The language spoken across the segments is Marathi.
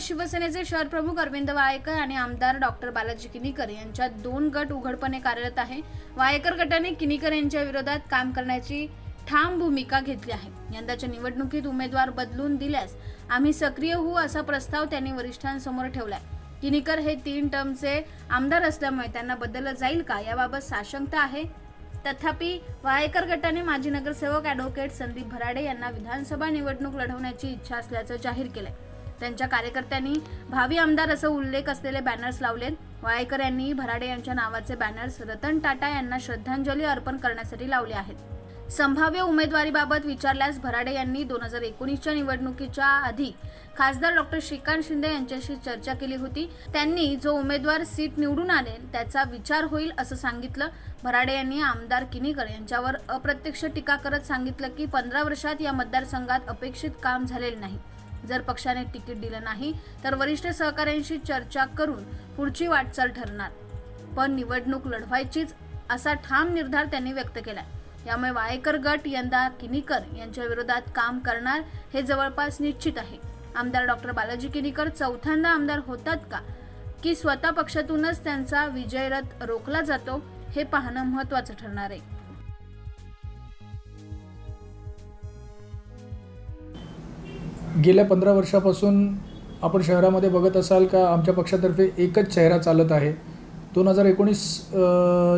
शिवसेनेचे शहर प्रमुख अरविंद वायकर आणि आमदार डॉक्टर बालाजी किनीकर यांच्यात दोन गट उघडपणे कार्यरत आहे. वायकर गटाने किनीकर यांच्या विरोधात काम करण्याची ठाम भूमिका घेतली आहे. यंदाच्या निवडणुकीत उमेदवार बदलून दिल्यास आम्ही सक्रिय होऊ असा प्रस्ताव त्यांनी वरिष्ठांसमोर ठेवलाय. किनीकर हे तीन टर्मचे आमदार असल्यामुळे त्यांना बदललं जाईल का याबाबत साशंकता आहे. तथापि वायकर गटाने माजी नगरसेवक ॲडव्होकेट संदीप भराडे यांना विधानसभा निवडणूक लढवण्याची इच्छा असल्याचं जाहीर केलंय. त्यांच्या कार्यकर्त्यांनी भावी आमदार असं उल्लेख असलेले बॅनर्स लावलेत. वायकर यांनी भराडे यांच्या नावाचे बॅनर्स रतन टाटा यांना श्रद्धांजली अर्पण करण्यासाठी लावले आहेत. संभाव्य उमेदवारीबाबत विचारल्यास भराडे यांनी दोन हजार एकोणीसच्या निवडणुकीच्या आधी खासदार डॉक्टर श्रीकांत शिंदे यांच्याशी चर्चा केली होती. त्यांनी जो उमेदवार सीट निवडून आणेल त्याचा विचार होईल असं सांगितलं. भराडे यांनी आमदार किनीकर यांच्यावर अप्रत्यक्ष टीका करत सांगितलं की पंधरा वर्षात या मतदारसंघात अपेक्षित काम झालेले नाही. जर पक्षाने तिकीट दिलं नाही तर वरिष्ठ सहकाऱ्यांशी चर्चा करून पुढची वाटचाल ठरणार. पण निवडणूक लढवायचीच असा ठाम निर्धार त्यांनी व्यक्त केला यामुळे वायकर गट यंदा किनीकर यांच्या विरोधात काम करणार हे जवळपास निश्चित आहे. आमदार डॉक्टर बालाजी किनीकर चौथ्यांदा आमदार होतात का? की स्वतः पक्षातूनच त्यांचा विजयरथ रोखला जातो हे पाहणं महत्त्वाचं ठरणार आहे. गेल्या पंधरा वर्षापासून आपण शहरामध्ये बघत असाल का आमच्या पक्षातर्फे एकच चेहरा चालत आहे. दोन हजार एकोणीस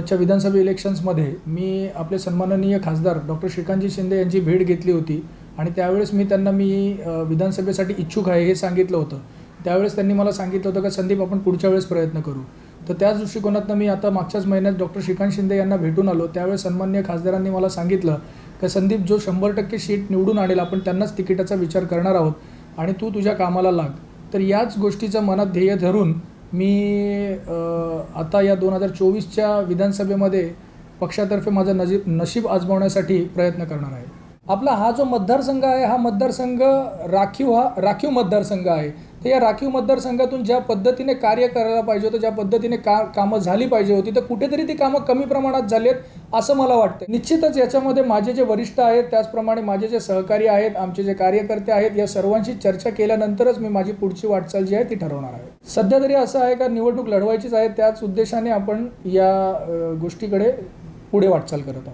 च्या विधानसभा इलेक्शन्समध्ये मी आपले सन्माननीय खासदार डॉक्टर श्रीकांतजी शिंदे यांची भेट घेतली होती आणि त्यावेळेस मी त्यांना मी विधानसभेसाठी इच्छुक आहे हे सांगितलं होतं. त्यावेळेस त्यांनी मला सांगितलं होतं का संदीप आपण पुढच्या वेळेस प्रयत्न करू. तर त्याच दृष्टिकोनातनं मी आता मागच्याच महिन्यात डॉक्टर श्रीकांत शिंदे यांना भेटून आलो. त्यावेळेस सन्मान्य खासदारांनी मला सांगितलं का संदीप जो शंभर टक्के सीट निवडून आणेल आपण त्यांनाच तिकिटाचा विचार करणार आहोत आणि तू तुझ्या कामाला लाग. तर याच गोष्टीचं मनात ध्येय धरून मी आता या दोन हजार चोवीसच्या विधानसभेमध्ये पक्षातर्फे माझं नजीब नशीब आजमावण्यासाठी प्रयत्न करणार आहे. आपला हा जो मतदारसंघ आहे हा मतदारसंघ राखीव हा राखीव मतदारसंघ आहे. तर या राखीव मतदारसंघातून ज्या पद्धतीने कार्य करायला पाहिजे होतं ज्या पद्धतीने का कामं झाली पाहिजे होती तर कुठेतरी ती कामं कमी प्रमाणात झाली आहेत असं मला वाटतं निश्चितच याच्यामध्ये माझे जे वरिष्ठ आहेत त्याचप्रमाणे माझे जे सहकारी आहेत आमचे जे कार्यकर्ते आहेत या सर्वांशी चर्चा केल्यानंतरच मी माझी पुढची वाटचाल जी आहे ती ठरवणार आहे. सध्या तरी असं आहे का निवडणूक लढवायचीच आहे त्याच उद्देशाने आपण या गोष्टीकडे पुढे वाटचाल करत आहोत.